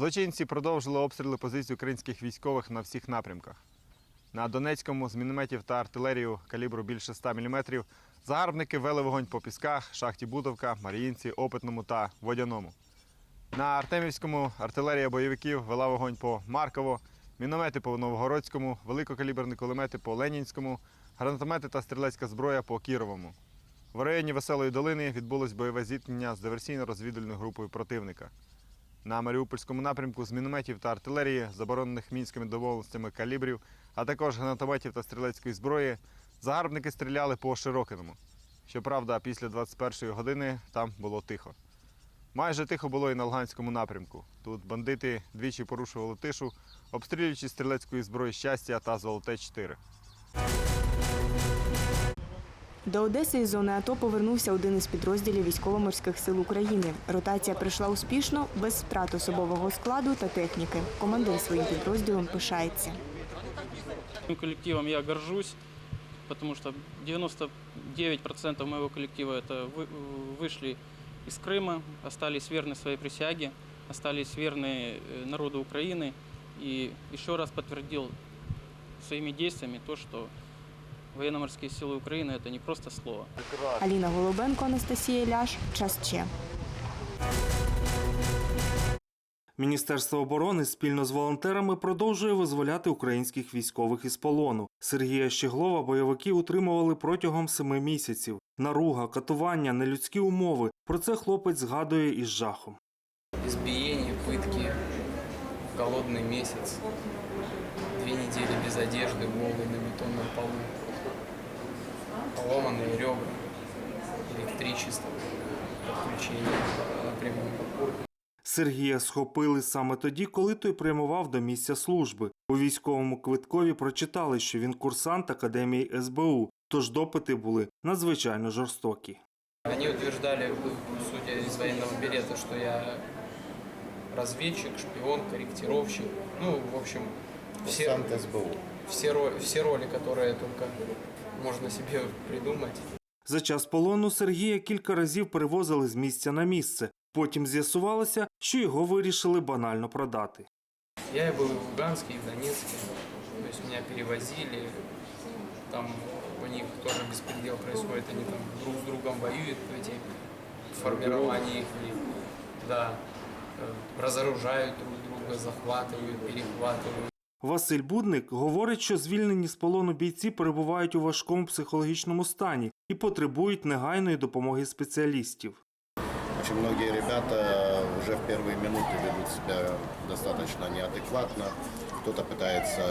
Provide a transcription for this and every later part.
Злочинці продовжили обстріли позицій українських військових на всіх напрямках. На Донецькому з мінометів та артилерію калібру більше 100 мм загарбники вели вогонь по пісках, шахті Будовка, Маріїнці, Опитному та Водяному. На Артемівському артилерія бойовиків вела вогонь по Марково, міномети по Новгородському, великокаліберні кулемети по Ленінському, гранатомети та стрілецька зброя по Кіровому. В районі Веселої долини відбулось бойове зіткнення з диверсійно-розвідувальною групою противника. На Маріупольському напрямку з мінометів та артилерії, заборонених мінськими домовленостями калібрів, а також гранатометів та стрілецької зброї, загарбники стріляли по Широкиному. Щоправда, після 21-ї години там було тихо. Майже тихо було і на Луганському напрямку. Тут бандити двічі порушували тишу, обстрілюючи стрілецької зброї щастя та золоте 4. До Одеси із зони АТО повернувся один із підрозділів військово-морських сил України. Ротація пройшла успішно, без втрат особового складу та техніки. Командир своїм підрозділом пишається. Этим коллективом я горжусь, потому что 99% моего коллектива это вы- вышли из Крыма, остались верны своей присяге, остались верны э, народу Украины и еще раз подтвердил своими действиями то, что военно-морские силы Украины это не просто слово. Аліна Голубенко, Анастасія Ляш. Час Че. Міністерство оборони спільно з волонтерами продовжує визволяти українських військових із полону. Сергія Щеглова бойовики утримували протягом семи місяців. Наруга, катування, нелюдські умови. Про це хлопець згадує із жахом. избиения, пытки, голодный месяц, две недели без одежды, голый на бетонном полу, поломанные ребра, электричество, подключение напрямую. Сергія схопили саме тоді, коли той прямував до місця служби. У військовому квиткові прочитали, що він курсант академії СБУ, тож допити були надзвичайно жорстокі. Они утверждали, судя из военного билета, что я разведчик, шпион, корректировщик. Ну, в общем, все, все, ро- все роли, которые только можно себе придумать. За час полону Сергія кілька разів перевозили з місця на місце. Потім з'ясувалося, що його вирішили банально продати. Я и был и в Луганске, и в Донецке. То есть меня перевозили. Там у них тоже беспредел происходит. Они там друг с другом воюют в эти формирования их. Да. Э, Разоружают друг друга, захватывают, перехватывают. Василь Будник говорить, що звільнені з полону бійці перебувають у важкому психологічному стані і потребують негайної допомоги спеціалістів. Очень многие ребята уже в первые минуты ведут себя достаточно неадекватно. Кто-то пытается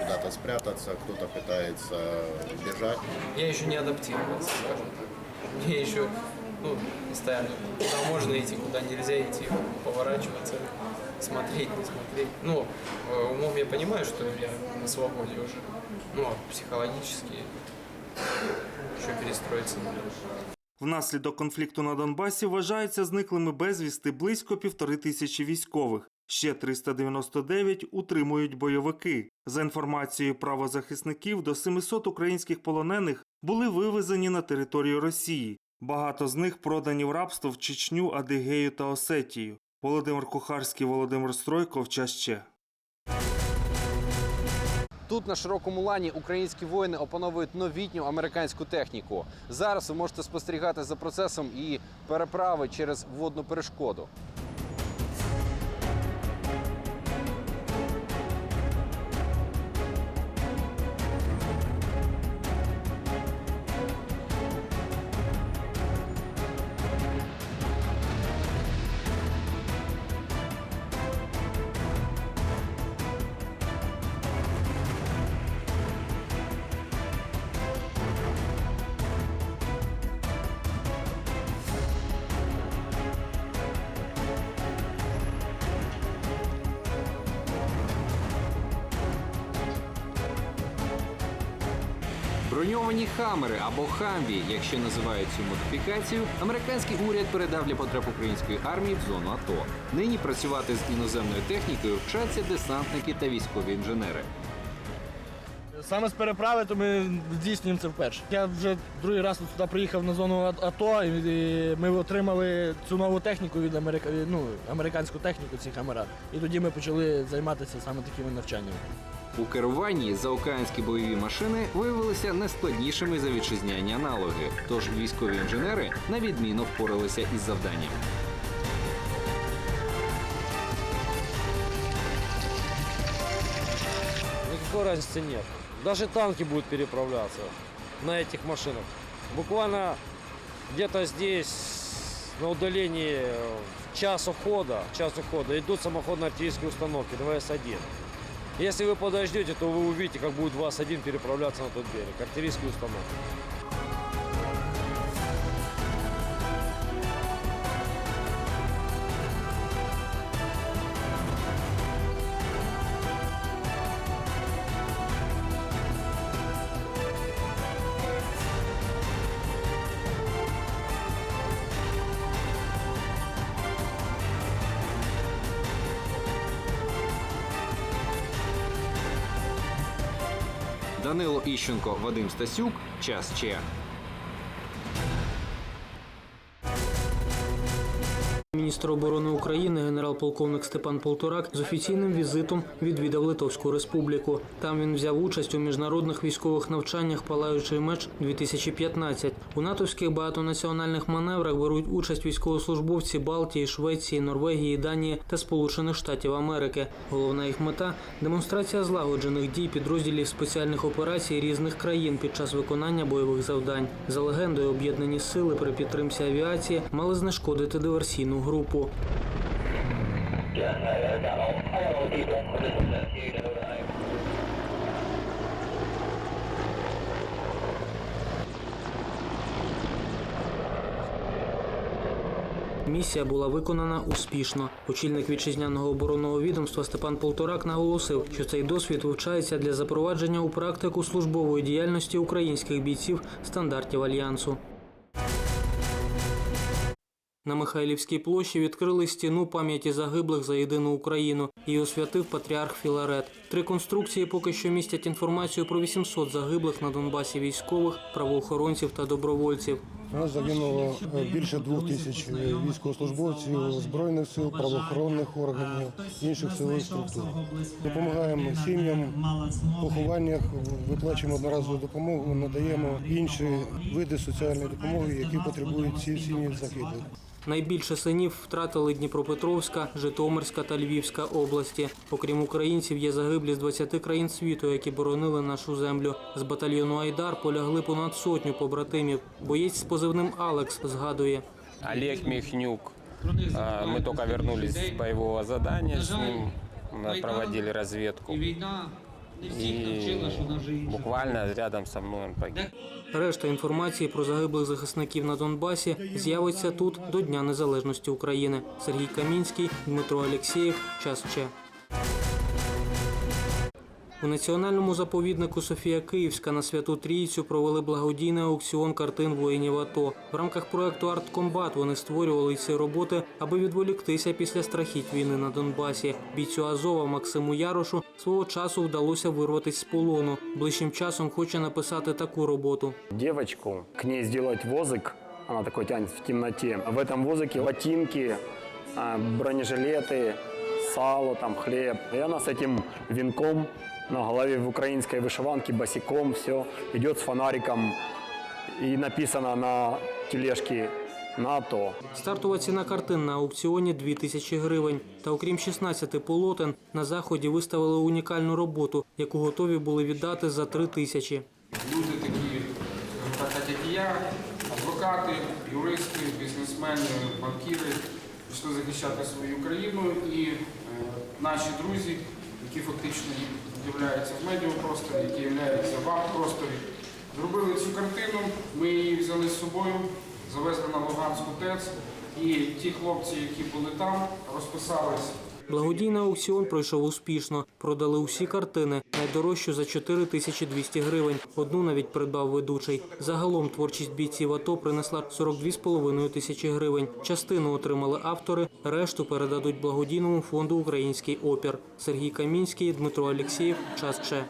куда-то спрятаться, кто-то пытается бежать. Я еще не адаптировался, скажем так. Мне еще, ну, постоянно, куда можно идти, куда нельзя идти, поворачиваться, смотреть, не смотреть. Ну, э, умом я понимаю, что я на свободе уже. Ну, а психологически еще перестроиться надо. Внаслідок конфлікту на Донбасі вважаються зниклими безвісти близько півтори тисячі військових. Ще 399 утримують бойовики. За інформацією правозахисників, до 700 українських полонених були вивезені на територію Росії. Багато з них продані в рабство в Чечню, Адигею та Осетію. Володимир Кухарський, Володимир Стройко ще. Тут на широкому лані українські воїни опановують новітню американську техніку. Зараз ви можете спостерігати за процесом її переправи через водну перешкоду. Броньовані хамери або хамві, якщо називають цю модифікацію, американський уряд передав для потреб української армії в зону АТО. Нині працювати з іноземною технікою вчаться десантники та військові інженери. Саме з переправи, то ми здійснюємо це вперше. Я вже другий раз сюди приїхав на зону АТО, і ми отримали цю нову техніку від Америка... ну, американську техніку, ці камера. І тоді ми почали займатися саме такими навчаннями. У керуванні заокеанські бойові машини виявилися найскладнішими за вітчизняні аналоги. Тож військові інженери на відміну впоралися із завданням. Никакой разницы нет. Даже танки будут переправляться на этих машинах. Буквально где-то здесь на удалении э, час ухода, час ухода идут самоходные артиллерийские установки 2С1. Если вы подождете, то вы увидите, как будет 2С1 переправляться на тот берег. Артиллерийские установки. Данило Іщенко, Вадим Стасюк. Час Че. Міністр оборони України генерал-полковник Степан Полторак з офіційним візитом відвідав Литовську республіку. Там він взяв участь у міжнародних військових навчаннях Палаючий меч 2015 У натовських багатонаціональних маневрах беруть участь військовослужбовці Балтії, Швеції, Норвегії, Данії та Сполучених Штатів Америки. Головна їх мета демонстрація злагоджених дій підрозділів спеціальних операцій різних країн під час виконання бойових завдань. За легендою, об'єднані сили при підтримці авіації мали знешкодити диверсійну групу. Місія була виконана успішно. Очільник вітчизняного оборонного відомства Степан Полторак наголосив, що цей досвід вивчається для запровадження у практику службової діяльності українських бійців стандартів альянсу. На Михайлівській площі відкрили стіну пам'яті загиблих за єдину Україну. Її освятив патріарх Філарет. Три конструкції поки що містять інформацію про 800 загиблих на Донбасі військових, правоохоронців та добровольців. Нас загинуло е, більше двох тисяч е, військовослужбовців збройних сил, правоохоронних органів, інших силових структур. Допомагаємо сім'ям, похованнях, виплачуємо одноразову допомогу, надаємо інші види соціальної допомоги, які потребують ці сім'ї загиблих. Найбільше синів втратили Дніпропетровська, Житомирська та Львівська області. Окрім українців, є загиблі з 20 країн світу, які боронили нашу землю. З батальйону Айдар полягли понад сотню побратимів. Боєць з позивним Алекс згадує. Олег Михнюк. А, Мы только вернулись с боевого задания с ним, проводили разведку. И буквально рядом со мною він погиб. Решта інформації про загиблих захисників на Донбасі з'явиться тут до Дня Незалежності України. Сергій Камінський, Дмитро Алєксєєв. Час Че. У національному заповіднику Софія Київська на Святу Трійцю провели благодійний аукціон картин воїнів АТО. В рамках проекту «Арткомбат» вони створювали ці роботи, аби відволіктися після страхіть війни на Донбасі. Бійцю Азова Максиму Ярошу свого часу вдалося вирватися з полону. Ближчим часом хоче написати таку роботу. девочку, к ней сделать возик, она такой тянет в темноте. В этом возике ботинки, а, бронежилеты, сало, там хлеб. И она с этим венком на голове в украинской вышиванке, босиком, все, идет с фонариком. И написано на тележке НАТО. Стартова ціна картин на аукціоні 2 тисячі гривень. Та окрім 16 полотен, на заході виставили унікальну роботу, яку готові були віддати за 3 тисячі. Люди такі, так, як і я, адвокати, юристи, бізнесмени, банкіри, пішли захищати свою країну і наші друзі, які фактично з'являються в медіапросторі, які являються в арт-просторі, зробили цю картину, ми її взяли з собою, завезли на Луганську ТЕЦ, і ті хлопці, які були там, розписались Благодійний аукціон пройшов успішно. Продали усі картини, найдорожчу за 4200 гривень. Одну навіть придбав ведучий. Загалом творчість бійців АТО принесла 42,5 тисячі гривень. Частину отримали автори, решту передадуть благодійному фонду Український опір. Сергій Камінський, Дмитро Алєксєєв. Час Че.